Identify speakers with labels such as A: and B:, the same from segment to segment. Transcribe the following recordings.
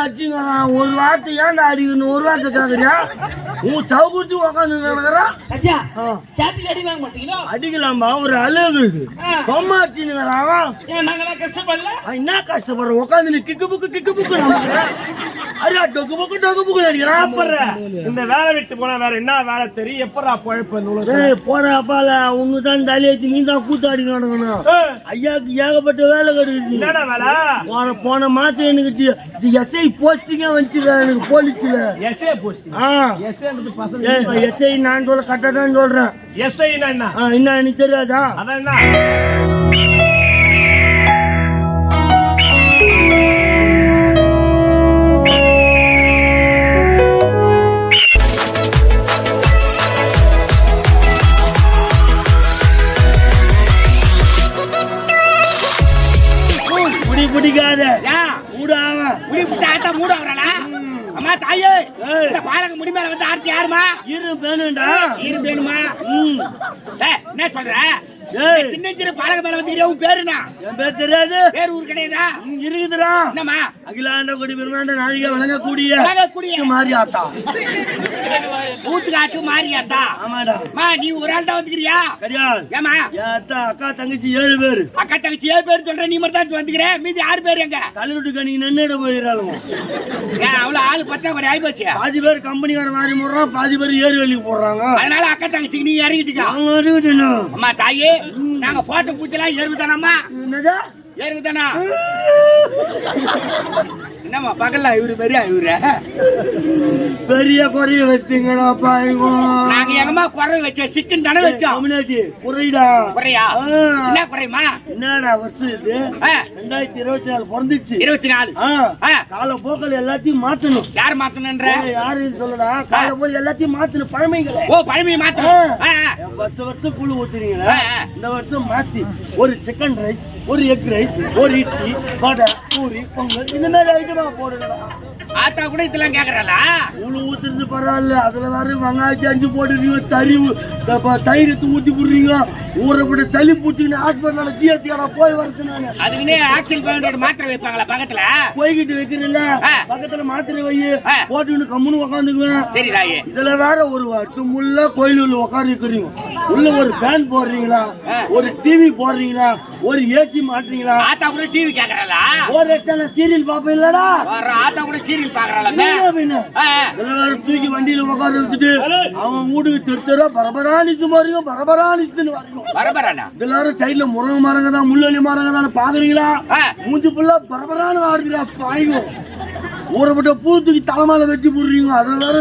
A: அடிச்சுங்கிறான் ஒரு வார்த்தை ஏன்டா அடிக்கணும்? ஒரு வார்த்தை கேக்குறியா? உன் சவுகுத்தி உக்காந்து கிடக்குறான் அடிக்கலாம்பா ஒரு அழகு இது. பொம்மை அடிச்சுங்கிறான் என்ன கஷ்டப்படுற? உட்காந்து நீ கிக்கு புக்கு கிக்கு புக்கு அரியா டொக்கு புக்கு டொக்கு புக்கு அடிக்கிறான்
B: இந்த வேலை விட்டு போனா வேற என்ன வேலை தெரியும்? எப்படா பழப்பு?
A: ஏய் போடா அப்பால உங்க தான் தலையேத்தி நீ தான் கூத்தாடி நடக்கணும் ஐயாக்கு ஏகப்பட்ட வேலை கிடைக்குது.
B: என்னடா வேலை?
A: போன மாசம் எனக்கு இது எஸ்ஐ போஸ்டிங்கே வந்துச்சுல எனக்கு போலீஸ்ல.
B: எஸ்ஏ போஸ்ட்
A: ஆ.
B: எஸ்ஏன்றது பசங்க
A: எஸ்ஐ நான் சொல்ல கரெக்டா தான் சொல்றேன்.
B: எஸ்ஐனா என்ன?
A: என்ன எனக்கு தெரியாதா?
B: அதான் என்ன?
A: பிடிக்காத அவன்
C: முடி பிடிச்ச ஆத்தா மூட வரலா அம்மா தாயே. இந்த பாலக முடி மேல வந்து ஆர்த்தி யாருமா
A: இரு வேணும்டா
C: இரு வேணுமா என்ன சொல்ற? சின்ன சின்ன பாலக மேல வந்து உன் பேருனா
A: என் பேர் தெரியாது.
C: பேர் ஊர் கிடையாதா?
A: ம், இருக்குதுடா.
C: என்னம்மா?
A: அகிலாண்ட கொடி பெருமாண்ட நாழிகை வழங்கக்கூடிய
C: வழங்கக்கூடிய.
A: மாறி ஆத்தா
C: ஊத்துக்காட்டு மாரியாத்தா.
A: ஆமாடா.
C: அம்மா நீ ஒரு ஆள் தான் வந்துக்கிறியா?
A: கிடையாது.
C: ஏமா
A: என் அத்தா அக்கா தங்கச்சி ஏழு பேரு.
C: அக்கா தங்கச்சி ஏழு பேர் சொல்ற நீ மட்டும் தான் வந்துக்கிற? மீதி ஆறு பேர் எங்க?
A: கல்லூட்டு கணிக்கு நின்னுட போயிடறாங்க
C: ஏன் அவ்வளவு ஆளு பத்தா குறை ஆகி போச்சு?
A: பாதி பேர் கம்பெனிக்கார மாறி போடுறான் பாதி பேர் ஏறு வேலைக்கு போடுறாங்க.
C: அதனால அக்கா தங்கச்சிக்கு நீ இறங்கிட்டுக்கா.
A: அவங்க.
C: அம்மா தாயே நாங்க போட்ட பூச்செல்லாம் எருவு தானம்மா
A: என்னது?
C: எருவு தானா என்னம்மா பகல்ல இவரு பெரிய இவரு?
A: பெரிய குறைய வச்சிட்டீங்கடா பாய்ங்கோ?
C: நாங்க எங்கம்மா குறை வச்சோம்? சிக்கன் தானே வச்சோம்?
A: கம்யூனிட்டி குறைடா.
C: குறையா. என்ன குறையுமா
A: என்னடா வருஷம் இது? ரெண்டாயிரத்தி இருபத்தி நாலு பிறந்துச்சு.
C: இருபத்தி நாலு.
A: கால போக்கள் எல்லாத்தையும் மாத்தணும்.
C: யார் மாத்தணுன்ற?
A: ஏய், யாருன்னு சொல்லடா? கால போல் எல்லாத்தையும் மாத்தணும் பழமைகளை.
C: ஓ பழமையை மாத்தணும்.
A: வருஷம் வருஷம் குழு ஊத்துறீங்களா. இந்த வருஷம் மாத்தி. ஒரு சிக்கன் ரைஸ் ஒரு எக் ரைஸ் ஒரு இட்லி வடை பூரி பொங்கல் இந்த மாதிரி ஐட்டமா போடுங்கடா
C: ஆத்தா கூட இதெல்லாம் கேக்குறாளா?
A: உழு ஊத்துறது பரவாயில்ல. அதுல வேற வெங்காயத்தை அஞ்சு போட்டுறீங்க தறி ஊ- இந்த ப- தயிரத்தை ஊத்தி போடுறீங்க ஊரை விட சளி பூச்சிக்கின்னு ஹாஸ்பிட்டல ஜிஹெச் கடை போய் வருது நானு.
C: அதுக்குன்னே ஆக்சில் பாயிண்டோட மாத்திரை வைப்பாங்களா பக்கத்துல?
A: போய்கிட்டு வைக்கிறீல்ல. பக்கத்துல மாத்திரை வை. போட்டுக்கிட்டு கம்முன்னு உக்காந்துக்குவேன்.
C: சரி தாயே.
A: இதுல வேற ஒரு வருஷம் உள்ள கோயில் உள்ள உட்காந்து இருக்கிறீங்க உள்ள ஒரு ஃபேன் போடுறீங்களா. ஒரு டிவி போடுறீங்களா? ஒரு ஏசி மாட்டுறீங்களா?
C: ஆத்தா கூட டிவி கேக்குறாளா?
A: ஒரு எத்தனை சீரியல் பாப்ப இல்லடா
C: ஆத்தா கூட சீரியல் பாக்குறாளா
A: வேற தூக்கி வண்டியில உட்கார வச்சுட்டு அவன் வீட்டுக்கு தெரா பரபராணிச்சு மாறிங்க பரபராணிச்சுன்னு வரணும்
C: வரபரானா
A: இதுல வேற சைடுல முருங்கை மரங்க தான் முள்ளொலி மரங்க தான் பாக்குறீங்களா. மூஞ்சி ஃபுல்லா பரபரான்னு வாருங்களா பாய்ங்க ஊரை விட்ட பூ தூக்கி தலைமையில வச்சு போடுறீங்க. அதை வேற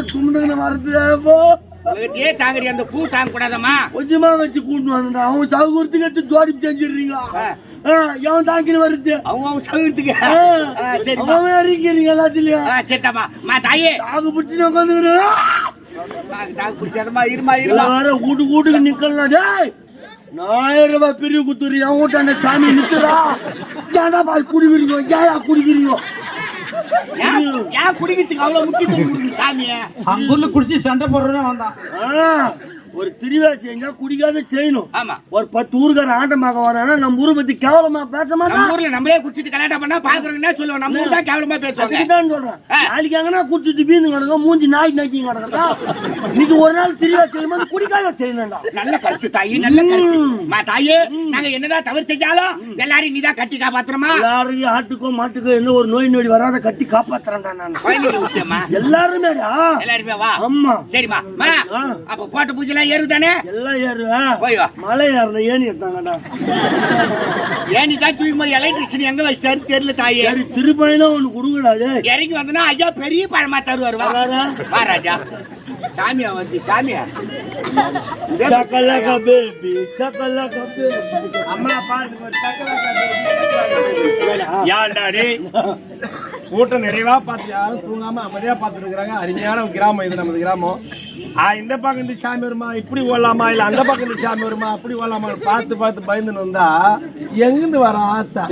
A: வரது
C: தாங்குறீ அந்த பூ தாங்க கூடாதம்மா
A: கொஞ்சமா வச்சு கூட்டு வந்து அவன் சவுகுறதுக்கு எடுத்து ஜோடி செஞ்சிடுறீங்க. எவன் தாக்கின்னு வருது?
C: அவங்க அவங்க
A: ஆ,
C: சரிம்மா.
A: அவன் அறிக்கிறீங்க எல்லாத்துலயும்.
C: ஆ, சரிதாம்மா மா தாயே.
A: தாகு பிடிச்சு உட்காந்துக்கிறேன்
C: தாக்கு தாக்கு பிடிக்காதம்மா. இருமா இருமா
A: வேற வீட்டு வீட்டுக்கு நிக்கலாம் டேய். ஆயிரம் ரூபாய் பெரிய குத்துரு என் வீட்டு அந்த சாமி நிக்கிறா ஏன்டா பால் குடிக்கிறீங்க? ஏயா குடிக்கிறீங்க?
C: ஏன் குடிக்கிறதுக்கு அவ்வளவு முக்கியத்துவம் சாமியை?
B: அங்குள்ள குடிச்சு சண்டை போடுறேன்னு வந்தான்
A: ஆ, ஒரு திருவிழா செஞ்சா குடிக்காத செய்யணும்.
C: ஆமா.
A: ஒரு பத்து ஊருக்கார ஆட்டமாக வரானா நம்ம ஊரை பத்தி கேவலமா பேச
C: நம்ம
A: மாட்டான்
C: ஊர்ல நம்மளே குடிச்சிட்டு கல்யாணம் பண்ணா பாக்குறவங்க என்ன சொல்லுவோம் நம்ம ஊர் தான் கேவலமா பேசுவாங்க.
A: அதுக்கு தான் சொல்றேன்.
C: ஆ.
A: நாளைக்கு எங்கன்னா குடிச்சிட்டு பீந்து கிடக்கும் மூஞ்சி நாய் நாய்க்கு கிடக்கா இன்னைக்கு ஒரு நாள் திருவிழா செய்யும் போது குடிக்காத செய்யணும்டா.
C: நல்ல கருத்து தாயி நல்ல கருத்து. தாயே நாங்க என்னதான் தவறு செஞ்சாலும் எல்லாரையும் நீதான் கட்டி காப்பாத்துறமா?
A: எல்லாரையும் ஆட்டுக்கோ மாட்டுக்கோ எந்த ஒரு நோய் நொடி வராத கட்டி காப்பாத்துறேன்டா நான். எல்லாருமேடா.
C: எல்லாருமே வா.
A: ஆமா
C: சரிம்மா. அப்ப போட்ட பூஜை எல்லாம் ஏறுதானே
A: எல்லாம் ஏறுவேன்
C: போய் வா.
A: மலை ஏறின ஏணி எடுத்தாங்கடா.
C: நீ தான் தூக்கி மாதிரி எலக்ட்ரிஷியன் எங்க வச்சிட்டாரு? தெரியல தாயே.
A: சரி திருப்பதினா ஒண்ணு கொடுங்கடா டேய்.
C: இறங்கி வந்தனா ஐயா பெரிய பழமா தருவாரு? வா ராஜா. சாமியா வந்து சாமியா?
A: சக்கலக்க பேபி சக்கலக்க பேபி.
B: அம்மா பாத்து ஏன்டா டேய்? கூட்டம் நிறைவா பார்த்து யாரும் தூங்காம அமைதியா பார்த்துட்டு இருக்கிறாங்க அருமையான கிராமம் இது நமது கிராமம். ஆ இந்த பக்கம் இந்த சாமி வருமா? இப்படி ஓடலாமா? இல்ல அந்த பக்கம் இந்த சாமி வருமா? அப்படி ஓடலாமா? பார்த்து பார்த்து பயந்துன்னு வந்தா எங்கிருந்து வர ஆத்தா?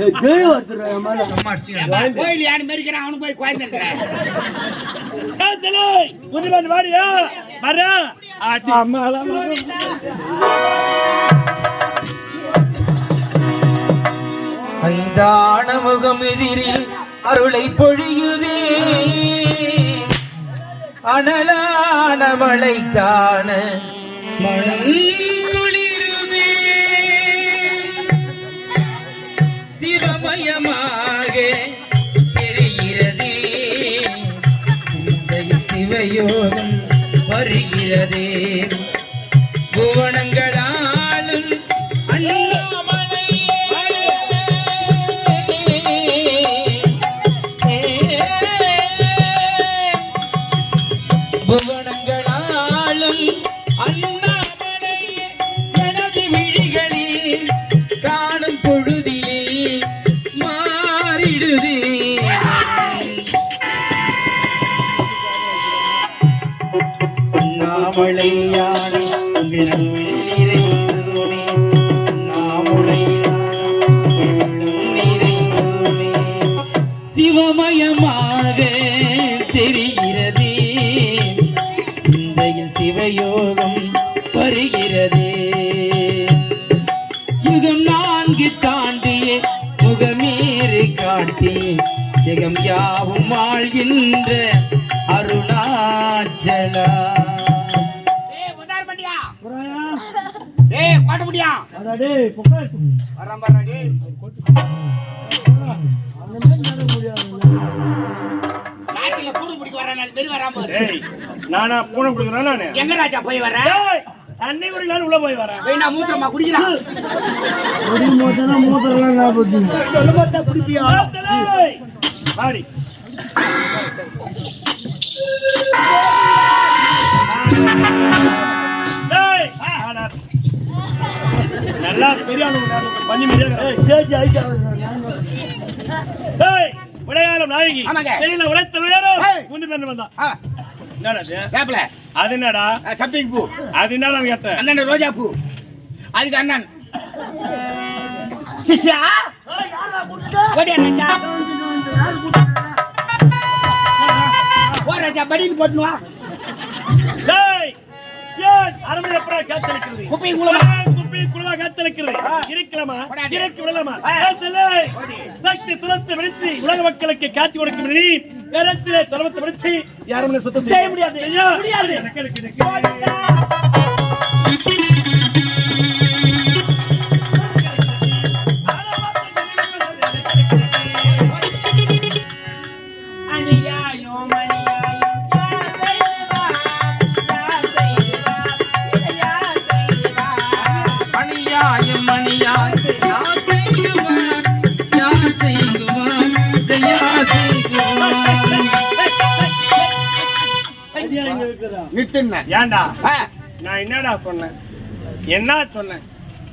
C: கோயில் யாரு மெரிக்கிறான் அவனு போய் குழந்தைக்கிறேன்
B: புதுமன் வாடியா வர அம்மா
D: ஐந்தான முகம் எதிரில் அருளை பொழியுதே. அனலான மழை சிந்தையில் வருகிறதே. புவனங்களாலும் அண்ணாமலை புவனங்களாலும் அண்ணாமலையானே
A: டேய் பொக்காஸ்
C: வராம பாரு டேய்
A: அந்த மாதிரி நட முடியாது.
C: கூடு பிடிக்க வரானே அது மாரி வராம பாரு.
B: ஏய் நானா பூனை கொடுக்குறேன் நானு?
C: எங்க ராஜா போய் வர
B: ஏய், தண்ணி குடிக்கலான்னு உள்ள போய் வரேன்.
C: போய் நான் மூத்திரமா
A: மோத்தனா
C: சொல்ல பார்த்தா குடிப்பியா?
B: ஏய், வாடி ஏய், விளையாடும் நாயகி. உழைத்த என்னடா அது? என்னடா?
C: சப்பிங் பூ.
B: அது என்னடா கேட்டேன்?
C: அண்ணன் ரோஜா பூ. அதுக்கு அண்ணன். சிஷ்யா? படின்னு
B: ஏன் அரமனை எப்படா காத்தளிக்கிறது
C: குப்பை
B: குப்பை குளமா காத்தளிக்கிறது இருக்கலாமா விடலாமா. ஏசலே, சக்தி துரத்தை விடுத்து உலக மக்களுக்கு காட்சி கொடுக்கும் நீ நேரத்திலே துறவத்தை விடுத்து யாரும் சுத்தம் செய்ய முடியாது.
C: நிறுத்துங்க.
B: ஏன்டா நான் என்னடா சொன்னேன்? என்ன சொன்னேன்?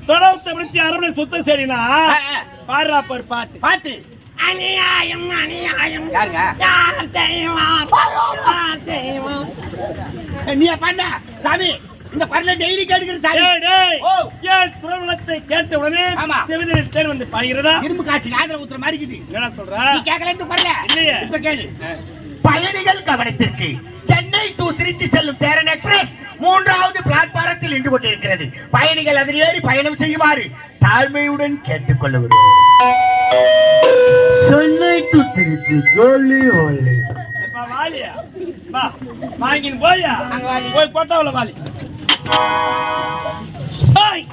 B: துறவத்தை விடுத்து அரமனை சுத்தம் சரினா. பாடுறா பாரு பாட்டு.
C: பாட்டு.
E: அநியாயம் அநியாயம்.
C: யாருங்க?
E: யார் செய்வான் செய்வான்
C: நீ பண்ண சாமி இந்த பரல டெய்லி கேட்கிற சாமி.
B: ஏன் குரவலத்தை கேட்ட உடனே
C: ஆமா.
B: செவிதில் தேன் வந்து பாய்கிறதா?
C: இரும்பு காசு காதல ஊத்துற மாதிரி இருக்குது.
B: என்னடா சொல்ற?
C: நீ கேட்கல இந்த குரல
B: இல்லையே.
C: இப்ப கேளு. பயணிகள் கவனத்திற்கு. சென்னை டு திருச்சி செல்லும் சேரன் எக்ஸ்பிரஸ் மூன்றாவது பிளாட்பாரத்தில் நின்று கொண்டிருக்கிறது. பயணிகள் அதில் ஏறி பயணம் செய்யுமாறு தாழ்மையுடன் கேட்டுக்கொள்ளுகிறோம்.
A: சென்னை டு திருச்சி ஜோலி ஓலி.
B: போயா. போய் கொட்டாவுல வாலி. ஏய்,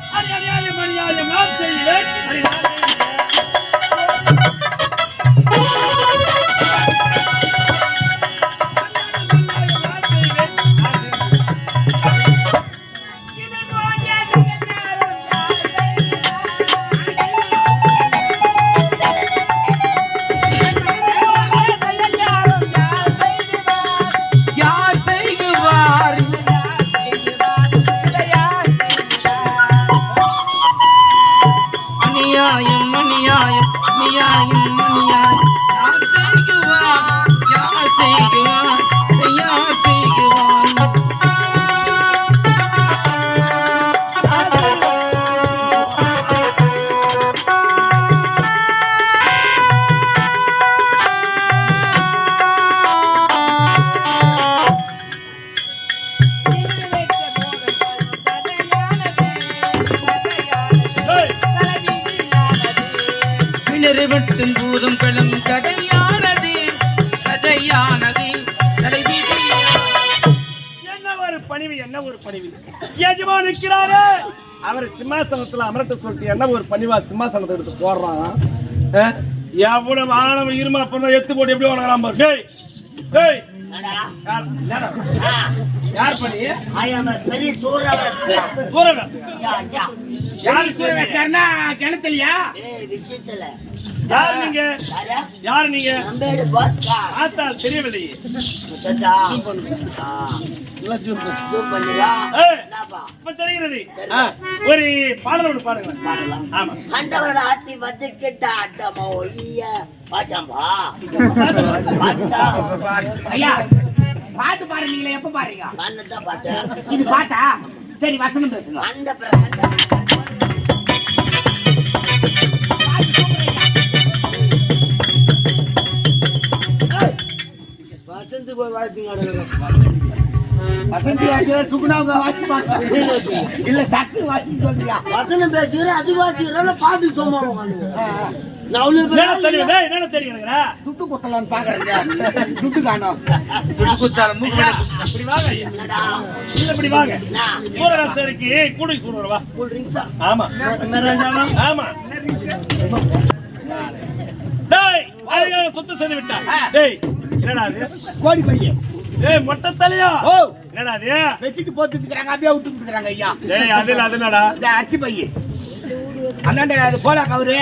B: அமரட்ட சொல்லிட்டு என்ன ஒரு பணிவா சிம்மாசனத்தை எடுத்து போடுறான். எவ்வளவு ஆணவம் இருமா அப்ப எத்து போட்டு எப்படி வளர்க்கலாம் பாரு. டேய் டேய். யார் பண்ணி
A: பெரிய சூறாவளி
B: தூரங்க
C: யாரு சூரவேஸ்காரனா கிணத்துலயா?
A: விஷயத்துல.
B: யார் நீங்க? யார்? நீங்க?
A: நம்பேடு பாஸ்கா
B: ஆத்தா தெரியவில்லையே இப்ப தெரிகிறது. ஆ, ஒரு பாடல் ஒன்று பாருங்க
A: பாடலாம்.
B: ஆமா.
A: கண்டவரோட ஆத்தி வந்து கிட்ட அட்டமா ஒய்ய பாசம்பா? பாட்டுதா?
C: ஐயா பாட்டு பாருங்களே எப்ப பாருங்க
A: பாட்டு
C: இது பாட்டா? சரி வசனம் பேசுங்க.
A: அந்த பிரசண்ட வசந்த் போய் வாசிங்க
C: வசந்தி வாசி சுகுணாவுங்க வாசி பாட்டு இல்ல சச்சு வாசி சொல்றியா
A: வசனம் பேசுகிறேன் அது வாசிக்கிறேன் பாட்டு அவ்வளவு
B: என்ன தெரியும்?
C: துட்டு குத்தலான்னு பாக்குறேங்க துட்டு காணோம்
B: இப்படி வாங்க ஐயா. இல்ல, இப்படி வாங்க சூரராசருக்கு கூடை சூடுற வா
A: கூல் ட்ரிங்க்ஸா
B: ஆமா ஆமா சுத்தம் செய்து விட்டா டேய் என்னடா
C: கோடி பையன்.
B: டேய் மொட்டை தலையா?
C: ஓ.
B: என்னடா அது
C: வச்சுட்டு போட்டு இருக்கிறாங்க அப்படியே விட்டு இருக்கிறாங்க ஐயா.
B: டேய் அது அது என்னடா
C: இந்த அரிசி பைய அண்ணாண்ட அது போலா கவரு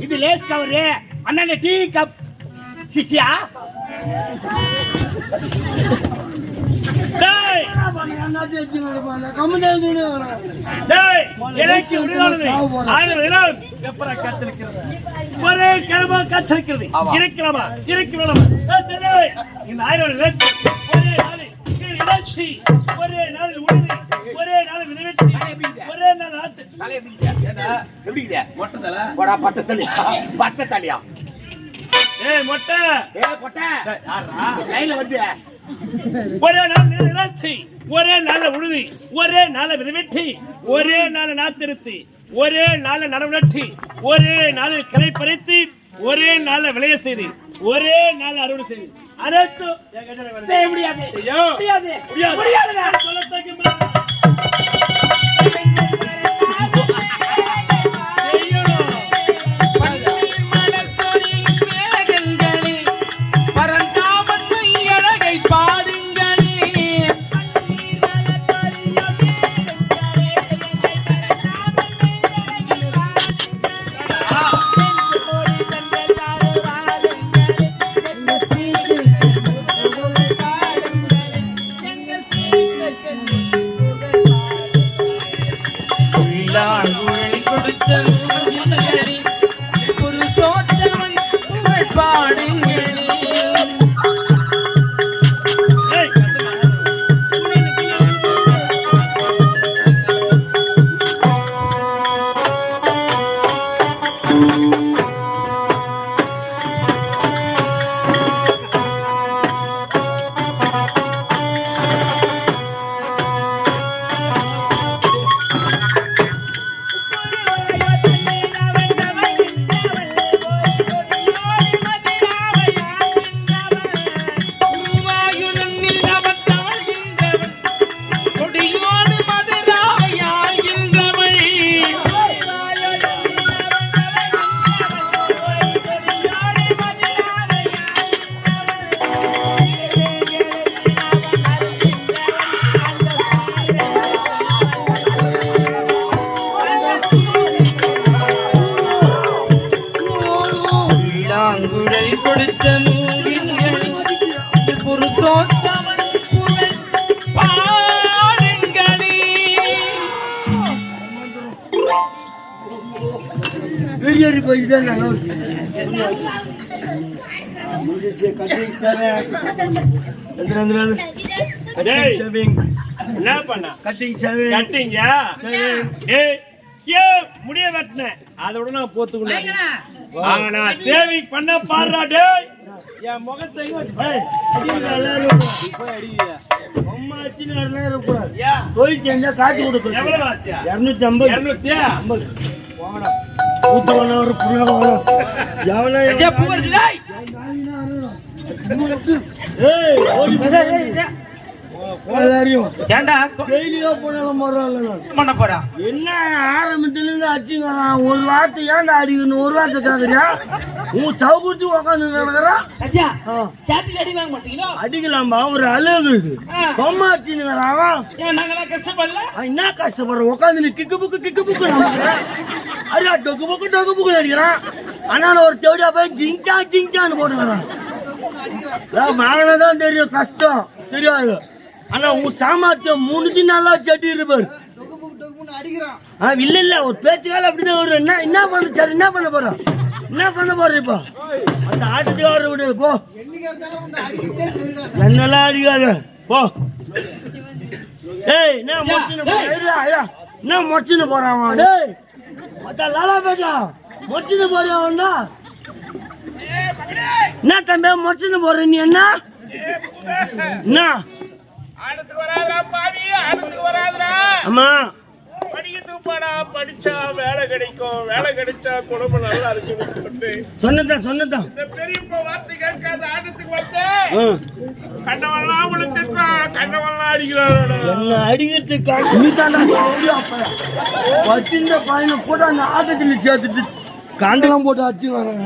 C: இது லேஸ் கவரு அண்ணாண்ட டீ கப். சிஷ்யா?
B: ஒரே கிழமை கத்திருக்கிறது. இருக்கிறமா இருக்கிறமா இந்த ஆயிரம் ஒரே கீழ் இறைச்சி. ஒரே உழுது. ஒரே நாளில் விதவெட்டி ஒரே நாள் ஆத்து.
C: எப்படி?
B: மொட்டை தலை?
C: போடா பட்ட தலையா பட்ட தலையா
B: ஏய் மொட்டை.
C: ஏ பொட்ட
B: டேய், யார்றா?
C: லைன்ல வந்து
B: ஒரே நாள் இறைச்சி ஒரே நாள்ல உழுதி ஒரே நாள்ல விதவெட்டி ஒரே நாள் நாத்திருத்தி ஒரே நாள்ல நடவு நட்டி ஒரே நாளில் கிளை பறித்து ஒரே நாள்ல விளைய செய்து ஒரே நாள் அறுவடை செய்து. அனைத்தும்
C: முடியாது. முடியாது.
B: முடியாது. டேய்,
A: ஷேவிங்
B: என்ன பண்ண?
A: கட்டிங் ஷேவிங்
B: கட்டிங்க ஏய் ஏன் முடிய வெட்டினேன். அதோட நான் போத்துக்குள்ள ஆனா சேவிங் பண்ண பாடுறா டேய். என் முகத்தை?
A: தொழில் செஞ்சா காசு கொடுக்கணும்.
B: எவ்வளவு ஆச்சா?
A: இரநூத்தி ஐம்பது.
B: இருநூத்தி
A: ஊத்தவன ஒரு புள்ளவன எவனே
D: பண்ண போறா?
A: என்ன ஆரம்பத்துல இருந்து ஒரு வார்த்தை ஏன்டா அடிக்கணும்? ஒரு வார்த்தை கேக்குறியா? உன் சவுக்குறிச்சு உக்காந்து அடிக்கலாம்பா ஒரு அழகு பொம்மை அவன் என்ன கஷ்டப்படுற? உட்காந்து நீ கிக்கு புக்கு கிக்கு புக்கு அரியா டொக்கு புக்கு டொக்கு புக்கு அடிக்கிறான். ஆனா ஒரு தேடியா போய் ஜிங்சா ஜிங்சான்னு போட்டுக்கிறான். மாங்கனா தான் தெரியும் கஷ்டம். தெரியாது. ஆனா உன் சாமர்த்தியம் மூணுச்சு நல்லா செட்டி இருப்பார் இல்ல இல்ல ஒரு பேச்சுக்கால அப்படிதான் வரும் என்ன என்ன பண்ண சரி என்ன பண்ண போறோம் என்ன பண்ண போற இப்போ? அந்த ஆட்டத்துக்கு வர விடு போ. என்னெல்லாம் அடிக்காத போ. ஏய் என்ன முடிச்சுன்னு இருடா. என்ன முடிச்சுன்னு போறான் டேய் அதான் லாலா பேட்டா முடிச்சுன்னு போறியா தான் என்ன தம்பி முடிச்சுன்னு போற நீ என்ன? என்ன?
B: பாடா படிச்சா வேலை கிடைக்கும். வேலை கிடைச்சா குடும்பம் நல்லா சொல்லிட்டு.
A: சொன்னதான் சொன்னதான்
B: பெரியப்ப வார்த்தை கேட்காத ஆட்டத்துக்கு வந்து. கண்ணவெல்லாம் விழுந்துட்டான் கண்ணவெல்லாம் அடிக்கிறான்
A: என்ன அடிக்கிறதுக்கு நீ தாண்டா வச்சிருந்த பையனை கூட அந்த ஆட்டத்தில் சேர்த்துட்டு காண்டெல்லாம் போட்டு அடிச்சு வரேன்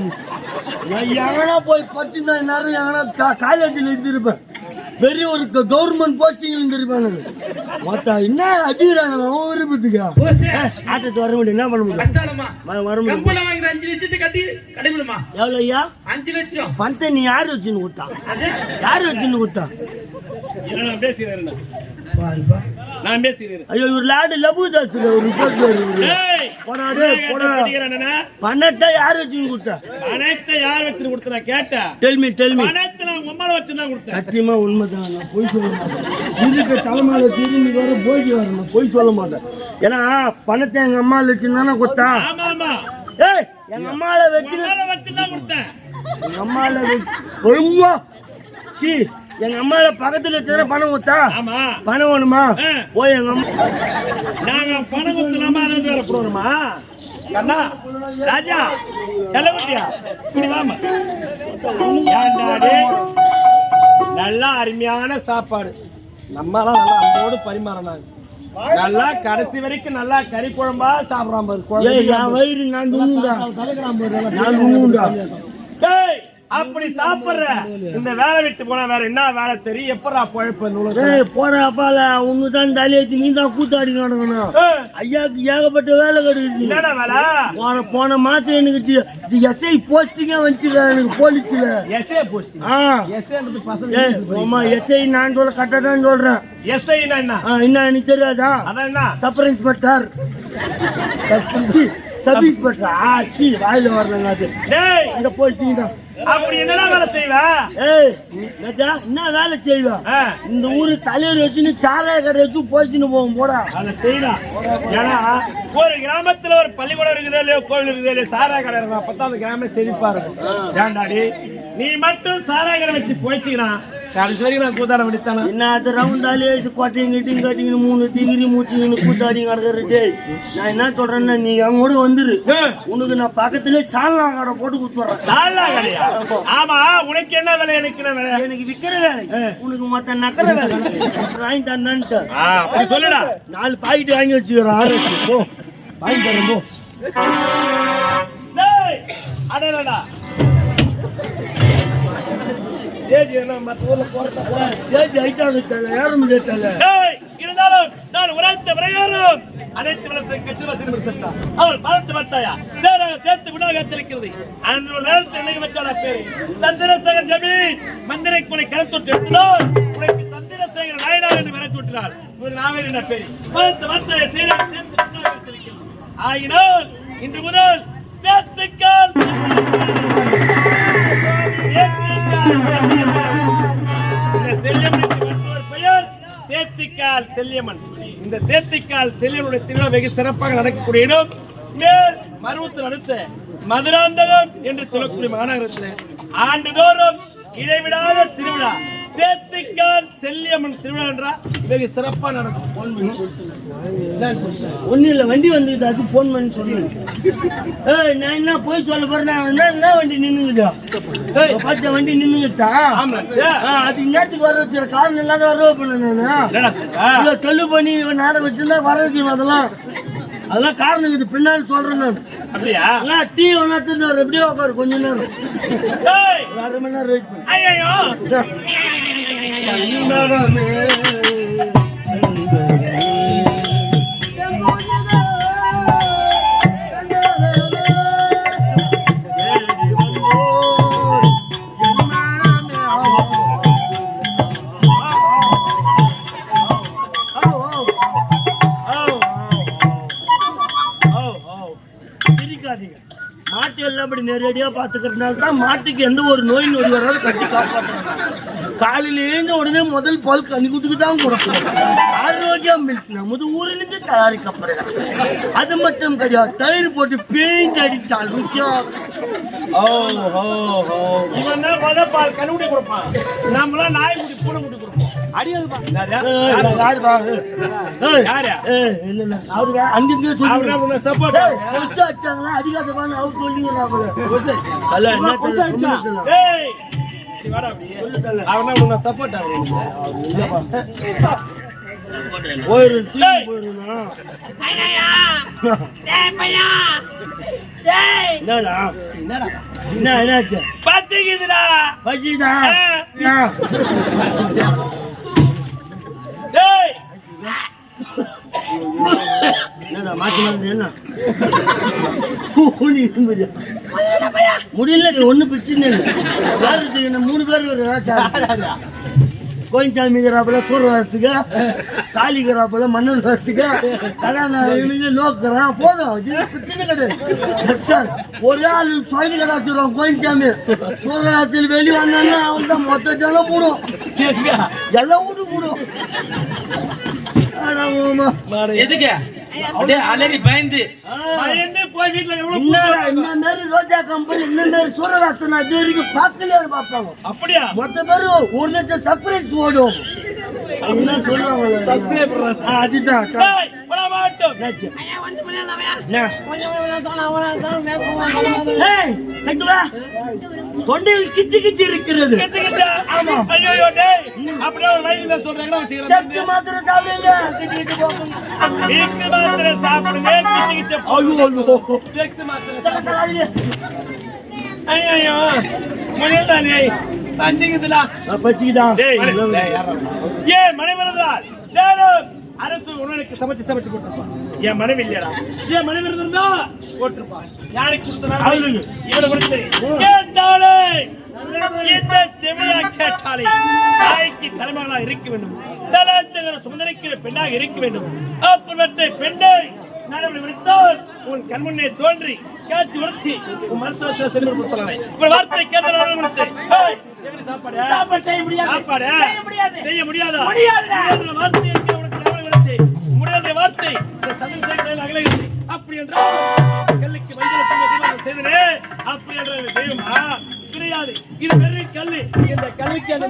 A: நான் எங்கன்னா போய் படிச்சிருந்தா நேரம் எங்கன்னா காலேஜில் இருந்திருப்பேன் பெரிய ஒரு கவர்மெண்ட் போஸ்டிங்ல இருந்திருப்பேன் நான். மொத்த என்ன அடிக்கிறாங்க விருப்பத்துக்கு? ஆட்டத்தை வர முடியும். என்ன பண்ண முடியும்? வர- முடியும்.
D: அஞ்சு லட்சத்தை கட்டி கடைபிடுமா?
A: எவ்வளோ ஐயா?
D: அஞ்சு லட்சம்.
A: பணத்தை நீ யார் வச்சுன்னு கொடுத்தா? யார் வச்சுன்னு கொடுத்தா?
B: நான் பேசுகிறேன்
A: ஐயோ இவர் லாடு லபு தாச்சு ஒரு போட்டு போடா பணத்தை யார் வச்சுன்னு கொடுத்தா?
B: பணத்தை யார் வச்சு கொடுத்து? நான் கேட்டேன்.
A: டெல்மி டெல்மி
B: பணத்தை நான் உம்மால வச்சு தான் கொடுத்தேன்.
A: சத்தியமா உண்மைதான்? நான் பொய் சொல்ல மாட்டேன். இருக்க தலைமையில திரும்பி வர போய் வர நான் பொய் சொல்ல மாட்டேன். ஏன்னா பணத்தை எங்க அம்மா வச்சுருந்தானே கொடுத்தா? ஏய் எங்க அம்மால வச்சு எங்க அம்மால ஒழுங்கா சி எங்க அம்மால பக்கத்துல வச்சுதானே பணம் கொடுத்தா? பணம் வேணுமா. போய் எங்க அம்மா
B: நாங்க பணம் கொடுத்தலாமா அதை வேற கண்ணா ராஜா செலவுட்டியா இப்படி வாமா? நல்லா அருமையான சாப்பாடு நம்மளாம் நல்லா அன்போடு பரிமாறினாங்க நல்லா கடைசி வரைக்கும் நல்லா கறி குழம்பா சாப்பிடுறான் பாரு
A: ஏய்
B: குழம்பு
A: என் வயிறு நான் நான்
B: அப்படி சாப்பிடுற. இந்த வேலை விட்டு போனா வேற என்ன வேலை தெரியும்? எப்படா பழப்பு இந்த உலகத்துல?
A: ஏய் போட அப்பால உன்னு தான் தலையேத்தி நீ தான் கூத்தாடி நடக்கணும் ஐயாக்கு ஏகப்பட்ட வேலை கிடைக்குது.
B: என்னடா வேலை?
A: போன போன மாசம் எனக்கு எஸ்ஐ போஸ்டிங்கே வந்துச்சுடா எனக்கு போலீஸ்ல.
B: போஸ்ட்
A: ஆ.
B: பசங்க
A: ஆமா எஸ்ஐ நான் சொல்ல கரெக்டா தான் சொல்றேன்.
B: எஸ்ஐனா என்ன?
A: என்ன எனக்கு தெரியாதா?
B: அதான் என்ன?
A: சப்பர் இன்ஸ்பெக்டர் சி சப் இன்ஸ்பெக்டர் ஆ சி வாயில வரலங்க அது.
B: டேய்!
A: இந்த போஸ்டிங் தான்
B: அப்படி என்னடா வேலை செய்வ?
A: ஏய் நேத்தா, என்ன வேலை செய்வா? இந்த ஊரு தலைவர் வச்சுன்னு சாராய கடை வச்சு போச்சுன்னு போவோம் போடா.
B: அதை செய்யலாம் ஏன்னா ஒரு கிராமத்துல ஒரு பள்ளிக்கூடம் இருக்குதோ இல்லையோ கோவில் இருக்குதோ இல்லையோ சாரா கடை இருக்கும் அப்பதான் அந்த கிராமம் செழிப்பா இருக்கும். ஏன்டாடி நீ மட்டும் சாரா கடை வச்சு போயிடுச்சுனா கடைசி வரைக்கும் நான் கூத்தாட முடித்தானா?
A: என்ன அது ரவுண்டாலே இது கொட்டையும் கிட்டையும் கட்டிங்கன்னு மூணு டிகிரி மூச்சுங்கன்னு கூத்தாடி கிடக்குற டேய் நான் என்ன சொல்றேன்னா நீ அவங்க கூட வந்துரு. உனக்கு நான் பக்கத்துல சாலா கடை போட்டு குத்துறேன்.
B: சாலா கடையா? ஆமா உனக்கு என்ன வேலை எனக்கு என்ன வேலை?
A: எனக்கு விக்கிற வேலை. உனக்கு மத்த நக்கற வேலை. வாங்கி தந்தான்ட்டு
B: அப்படி சொல்லுடா.
A: நாலு பாக்கெட் வாங்கி வச்சுக்கிறேன் ஆர்எஸ் போ. வாங்கி தரேன் போ.
B: அடடா ஏஜி என்ன மத்த ஊர்ல போறதா
A: ஸ்டேஜ்
B: ஏய், இருந்தாலும் நான் உரைத்த பிரகாரம் அனைத்து வளர்த்த கட்சி வசதி அவள் பார்த்து பார்த்தாயா? சேராக சேர்த்து விடாக இருக்கிறது ஒரு நேரத்தில் வச்சால பேரு சந்திரசேகர் ஜமீன் மந்திரை குலை கருத்தொட்டு எடுத்ததால் உனக்கு சந்திரசேகர் நாயனார் என்று பெற சுட்டினார் ஒரு நாவே என்ற பேரு பார்த்து பார்த்தாயா? சேராக சேர்த்து விடாக இன்று முதல் சேர்த்துக்கால் சேத்திக்கால் செல்லியம்மன். இந்த சேத்திக்கால் செல்லியம்மனுடைய திருவிழா வெகு சிறப்பாக நடக்கக்கூடிய இடம். மேல் மருவத்தில் அடுத்த மதுராந்தகம் என்று சொல்லக்கூடிய மாநகரத்தில் ஆண்டுதோறும் இடைவிடாத திருவிழா. சேத்திக்கால் செல்லியம்மன் திருவிழா என்றா வெகு சிறப்பா நடக்கும். போன் பண்ணி.
A: ஒன்றும் இல்லை வண்டி வந்துக்கிட்டு அது ஃபோன் பண்ணி சொல்லுங்க ஏய் நான் என்ன போய் சொல்ல போறேன்? என்ன வண்டி நின்னுங்குதா
B: ஏய்,
A: பார்த்த வண்டி ஆ, அது நேற்றுக்கு வர வச்சுற காரணம் இல்லாத வர பண்ண நானு? சொல்லு பண்ணி நாடகம் வச்சிருந்தா வர வைக்கணும் அதெல்லாம். அதெல்லாம் காரணம் இது பின்னாடி சொல்றேன் நான்.
B: அப்படியா?
A: டீ ஒன்றா தின்னு எப்படியோ உட்காரு கொஞ்ச நேரம். அரை மணி நேரம் வெயிட் பண்ணு. எல்லாம் அப்படி நேரடியா பாத்துக்கிறதுனால தான் மாட்டுக்கு எந்த ஒரு நோய் நொடி வராது கட்டி காப்பாற்றுறாங்க காலையில எழுந்த உடனே முதல் பால் கனிக்குட்டிக்கு தான் கொடுக்கணும் ஆரோக்கியம் மில்க். நமது ஊரிலிருந்து தயாரிக்கப்படுகிறது. அது மட்டும் கிடையாது தயிர் போட்டு பெயிண்ட் அடிச்சால் ருச்சியா ஓ ஓ ஓ
B: இவன் தான் பால் கண்ணுக்குட்டி கொடுப்பான். நாமெல்லாம் நாய்க்குட்டி பூனைக்குட்டி கொடுப்போம்.
A: போயிரும், தூக்கி
B: ஏய்.
A: போயிரும்னா.
E: ஐயா டேய் பையா. டேய்
A: என்னடா? என்ன, என்னாச்சு?
B: பாத்துக்குதுடா
A: பசிக்குதா? என்னடா, மாசி மாதிரி என்ன? முடியல ஒண்ணு பிரச்சனை என்ன மூணு பேர் கோயின்சாமி இருக்கிறாப்புல சூர்வாசுக்கு காளி இருக்கிறாப்புல மன்னர் வாசுக்கு கல்யாணம் லோக்குறான் போதும். பிரச்சனை கிடையாது. ஒரே ஆள் சுவாமி கடை வச்சிருவான் கோயின்சாமி சூர்வாசில் வெளியே வந்தாங்கன்னா அவன் தான் மொத்த ஜனம் போடும். எல்லாம் வீட்டு போடும்.
D: எதுக்கு? அப்படியே அலறி பயந்து.
B: பயந்து போய் வீட்டுல எவ்வளவு
A: என்னடா, இந்த மாதிரி ரோஜா கம்பெனி இந்த மாதிரி சூரராஸ்தன் இது வரைக்கும் பார்ப்பாங்க
B: அப்படியா?
A: மொத்த பேரும் ஒரு லட்சம் சர்ப்ரைஸ் ஓடும். தொண்டையில் கிச்சு கிச்சு இருக்கிறது. சத்து மாத்திரம் சாப்பிடுங்க. கிச்சு கிச்சு போகும்
B: வீட்டு மாத்திரை சாப்பிடுங்க. கிச்சு கிச்சு
A: ஐயோ ஐயோ. ஆ, பச்சிக்குதான்
B: டேய் ஏன் மனைவி இருந்தால் டேய் அரசு உனக்கு சமைச்சு சமைச்சு போட்டுருப்பான். என் மனைவி இல்லையடா. என் மனைவி இருந்திருந்தா போட்டிருப்பான். யாருக்கு. இவனை கொடுத்து கேட்டாலே இந்த செவியா கேட்டாலே தாய்க்கு தலைமகனா இருக்க வேண்டும். தலாச்சகர சுமந்தரிக்கிற பெண்ணாக இருக்க வேண்டும். அப்படிப்பட்ட பெண்ணை நான் விடுத்தால் உன் கண்முன்னே தோன்றி காட்சி உறுத்தி உன் மனசு செல்வம் வார்த்தை கேட்ட நான் கொடுத்து ஏய், எப்படி சாப்பாடு?
D: சாப்பாடு செய்ய முடியாது.
B: சாப்பாடு?
D: செய்ய முடியாது.
B: வார்த்தை? முடியாத? வார்த்தை இந்த தமிழ் சைக்கிளில் அகலுகிறது அப்படி என்றால் கல்லுக்கு செய்தனே? அப்படி என்ற தெய்வமா கிடையாது. இது வெறும் கல்லு. இந்த கல்லுக்கு அந்த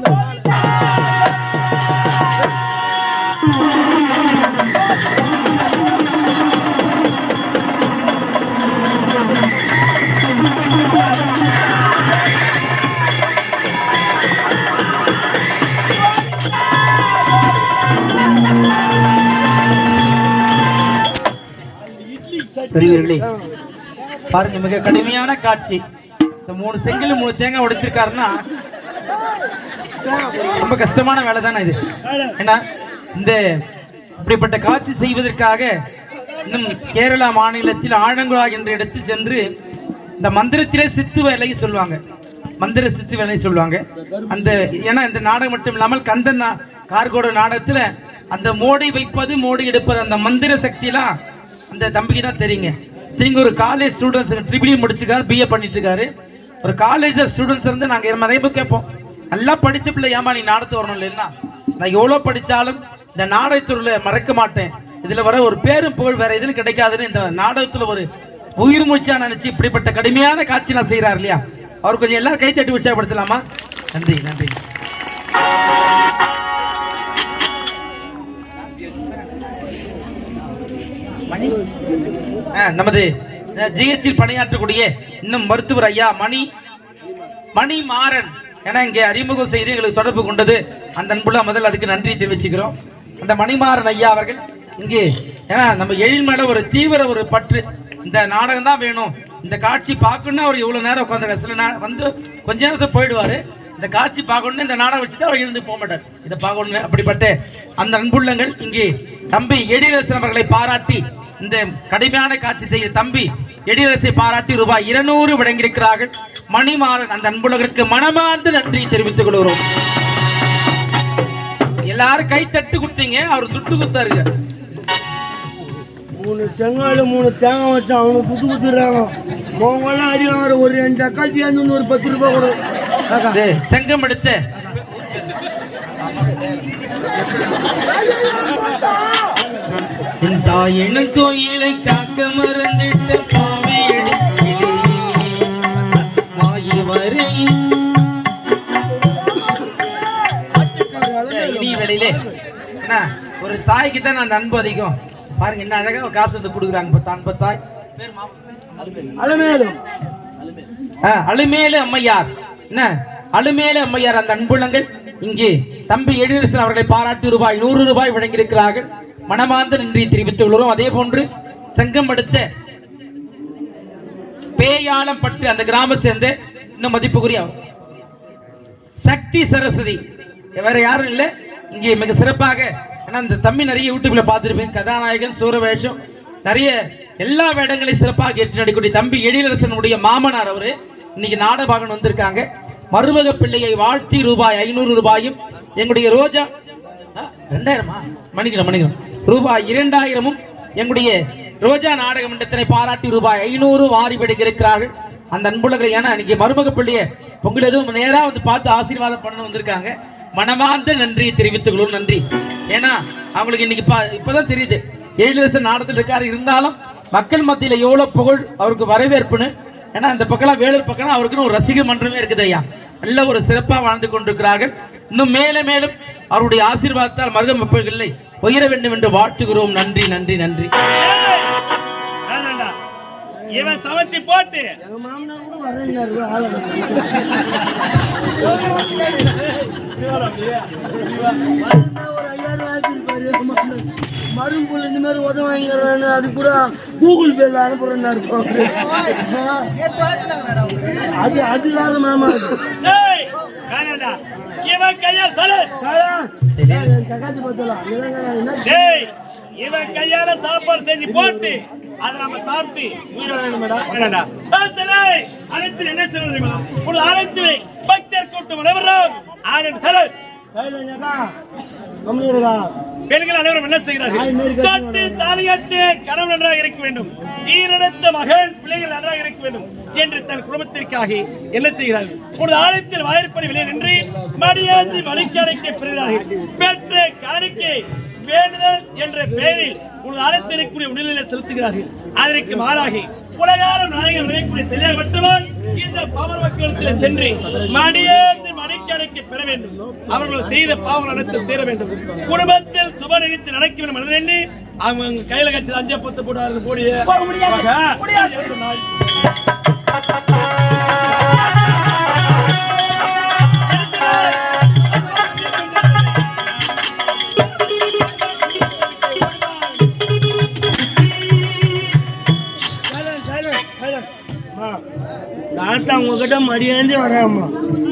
D: பெரியவர்களே பாருங்க மிக கடுமையான காட்சி. இந்த மூணு செங்கல் மூணு தேங்காய் உடைச்சிருக்காருன்னா ரொம்ப கஷ்டமான வேலை தானே இது? ஏன்னா இந்த இப்படிப்பட்ட காட்சி செய்வதற்காக இன்னும் கேரளா மாநிலத்தில் ஆழங்குழா என்ற இடத்தில் சென்று இந்த மந்திரத்திலே சித்து வேலையை சொல்லுவாங்க. மந்திர சித்து வேலையை சொல்லுவாங்க. அந்த ஏன்னா இந்த நாடகம் மட்டும் இல்லாமல் கந்தன் கார்கோட நாடகத்துல அந்த மோடி வைப்பது மோடி எடுப்பது அந்த மந்திர சக்தியெல்லாம் அந்த தம்பிக்கு தான் தெரியுங்க. நீங்க ஒரு காலேஜ் ஸ்டூடெண்ட்ஸ் ட்ரிபிளி முடிச்சிருக்காரு பிஏ பண்ணிட்டு இருக்காரு ஒரு காலேஜ் ஸ்டூடெண்ட்ஸ் இருந்து நாங்க நிறைய பேர் கேட்போம். நல்லா படிச்ச பிள்ளை ஏமா நீ நாடத்து வரணும் இல்லைன்னா நான் எவ்வளவு படிச்சாலும் இந்த நாடகத்துறையில மறக்க மாட்டேன். இதுல வர ஒரு பேரும் புகழ் வேற எதுவும் கிடைக்காதுன்னு இந்த நாடகத்துல ஒரு உயிர் மூச்சா நினைச்சு இப்படிப்பட்ட கடுமையான காட்சி நான் செய்யறாரு இல்லையா? அவர் கொஞ்சம் எல்லாரும் கை தட்டி உற்சாகப்படுத்தலாமா? நன்றி நன்றி. நமது ஜிஹெச்சில் பணியாற்றக்கூடிய இன்னும் மருத்துவர் ஐயா மணி மணி மாறன் என இங்கே அறிமுகம் செய்து எங்களுக்கு தொடர்பு கொண்டது. அந்த அன்புள்ள முதல் அதுக்கு நன்றி தெரிவிச்சுக்கிறோம். அந்த மணிமாறன் ஐயா அவர்கள் இங்கே ஏன்னா நம்ம எழில் மேல ஒரு தீவிர ஒரு பற்று. இந்த நாடகம் தான் வேணும். இந்த காட்சி பார்க்கணும்னா அவர் இவ்வளவு நேரம் உட்காந்து சில நேரம் வந்து கொஞ்ச நேரத்தை போயிடுவாரு. இந்த காட்சி பார்க்கணும்னு இந்த நாடகம் வச்சுட்டு அவர் எழுந்து போக மாட்டார். இதை பார்க்கணும் அப்படிப்பட்ட அந்த அன்புள்ளங்கள் இங்கே தம்பி எழிலரசன் அவர்களை பாராட்டி இந்த கடுமையான காட்சி செய்த தம்பி எடிரசை பாராட்டி ரூபாய் இருநூறு வழங்கியிருக்கிறார்கள். மணிமாறன் அந்த அன்புலகருக்கு மனமார்ந்த நன்றி தெரிவித்துக் கொள்கிறோம். எல்லாரும் கை தட்டு கொடுத்தீங்க அவர் துட்டு குத்தாருங்க.
A: மூணு செங்கால மூணு தேங்காய் வச்சு அவனுக்கு புட்டு குத்துறாங்க அவங்களாம் அடி வாங்குற ஒரு ரெண்டு தக்காளி சேர்ந்து ஒரு பத்து ரூபாய் கொடு.
D: செங்கம் எடுத்த. என் தாயின கோயிலை காக்க மறந்திட்ட பாவியடி. வாயு வரையும். இனி வெளியிலே என்ன ஒரு தாய்க்கு தான் அந்த அன்பு அதிகம். பாருங்க என்ன அழகா காசு வந்து கொடுக்குறாங்க. பத்தா அன்பு தாய்.
A: அலமேலும்.
D: அலுமேலு அம்மையார். என்ன? அலுமேலு அம்மையார் அந்த அன்புள்ளங்கள் இங்கே தம்பி எழிலரசன் அவர்களை பாராட்டி ரூபாய் நூறு ரூபாய் வழங்கியிருக்கிறார்கள். மனமார்ந்த நன்றியை தெரிவித்துக் கொள்கிறோம். அதே போன்று சங்கம் அடுத்த பேயாளம் பட்டு அந்த கிராம சேர்ந்த இன்னும் மதிப்புக்குரிய சக்தி சரஸ்வதி. வேற யாரும் இல்ல. இங்கே மிக சிறப்பாக ஏன்னா இந்த தம்பி நிறைய யூடியூப்ல பார்த்திருப்பேன். கதாநாயகன் சூரவேஷம் நிறைய எல்லா வேடங்களையும் சிறப்பாக ஏற்று நடிக்கக்கூடிய தம்பி எழிலரசனுடைய மாமனார் அவரு. இன்னைக்கு நாடபாகன் வந்திருக்காங்க. மருமக பிள்ளையை வாழ்த்தி ரூபாய் ஐநூறு ரூபாயும் எங்களுடைய ரோஜா ரெண்டாயிரமா? மன்னிக்கணும் மன்னிக்கணும். ரூபாய் இரண்டாயிரமும் எங்களுடைய ரோஜா நாடக மன்றத்தினை பாராட்டி ரூபாய் ஐநூறு வாரி இருக்கிறார்கள் அந்த அன்புலகரை ஏன்னா இன்னைக்கு மருமக பிள்ளைய பொங்கல் எதுவும் நேராக வந்து பார்த்து ஆசீர்வாதம் பண்ண வந்திருக்காங்க. மனமார்ந்த நன்றியை தெரிவித்துக் நன்றி. ஏன்னா அவங்களுக்கு இன்னைக்கு பா- இப்பதான் தெரியுது. ஏழு வருஷம் நாடகத்தில் இருக்காரு. இருந்தாலும் மக்கள் மத்தியில எவ்வளவு புகழ் அவருக்கு வரவேற்புன்னு. ஏன்னா இந்த பக்கம்லாம் வேலூர் பக்கம் அவருக்குன்னு ஒரு ரசிக மன்றமே இருக்குது ஐயா. நல்ல ஒரு சிறப்பாக வாழ்ந்து கொண்டிருக்கிறார்கள். இன்னும் மேலும் மேலும் அவருடைய ஆசீர்வாதத்தால் மருத மக்களில்லை உயர வேண்டும் என்று வாழ்த்துகிறோம் நன்றி நன்றி நன்றி.
B: இவன் சமைச்சு போட்டு
A: எங்க மாமனார் கூட வரேன்னாரு ஆளை வரேன்னா ஒரு ஐயாயிரம் ஆக்கியிருப்பாரு எங்க மாமனார் மரும்புல இந்த மாதிரி உதவி வாங்கிக்கிறான்னு அது கூட கூகுள் பேல அனுப்புறேன்னாரு அவரு. ஆ. அது அது வேற மாமா.
B: இவன் கையா சொல்லு.
A: என்ன
B: இவன் கையால சாப்பாடு செஞ்சு போட்டு அதை நம்ம சாப்பிட்டு உயிரோட என்ன சொல்றது தெரியுமா? பக்தர் கூட்டம் அனைவரும் ஆனந்த்
A: சரண்
B: பெண்கள் அனைவரும் என்ன செய்கிறார்கள்? தாலியாட்டு கணவன் நன்றாக இருக்க வேண்டும். ஈரத்த மகன் பிள்ளைகள் நன்றாக இருக்க வேண்டும் என்று தன் குடும்பத்திற்காக என்ன செய்கிறார்கள்? ஒரு ஆலயத்தில் வாயிற்படி விலை நின்று மடியாந்தி மணிக்கடைக்கு பெறுகிறார்கள் பெற்ற காணிக்கை வேண்டுதல் என்ற பெயரில் ஆலயத்தில் இருக்கக்கூடிய உடல்நிலை செலுத்துகிறார்கள். அதற்கு மாறாக உலகாரம் நாயகம் விளையக்கூடிய செல்லியாக மட்டும்தான் இந்த பவர் மக்களத்தில் சென்று மடியேந்து மணிக்கடைக்கு பெற வேண்டும். அவர்கள் செய்த பாவங்கள் அனைத்தும் தீர வேண்டும். குடும்பத்தில் சுப நிகழ்ச்சி நடக்க வேண்டும் மனதில் அவங்க கையில கட்சி அஞ்சு பத்து போட்டு கூடிய
A: மரியாதை வராமா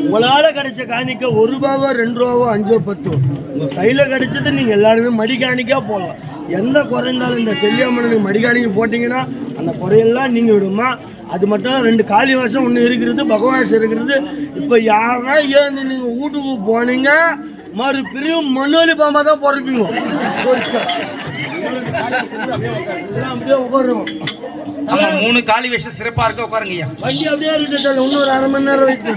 A: உங்களால கிடைச்ச காணிக்க ஒரு ரூபாவோ ரெண்டு ரூபாவோ அஞ்சோ பத்தோ உங்க கையில கிடைச்சது நீங்க எல்லாருமே மடி போகலாம் போடலாம் எந்த குறை இருந்தாலும் இந்த செல்லியம்மனுக்கு மடி காணிக்க போட்டீங்கன்னா அந்த குறையெல்லாம் நீங்க விடுமா அது மட்டும் தான் ரெண்டு காளி வருஷம் ஒன்று இருக்கிறது பகவாசம் இருக்கிறது இப்போ யாரா ஏந்து நீங்கள் வீட்டுக்கு போனீங்க மறுபிரியும் மண்ணொலி பாம்பா தான் பிறப்பீங்க அப்படியே உட்காருவோம்
D: ஆமா மூணு காலி வேஷம் சிறப்பா இருக்க உட்காருங்க ஐயா.
A: வண்டி அப்படியே இருக்கட்டும் இன்னொரு அரை மணி நேரம் வெயிட்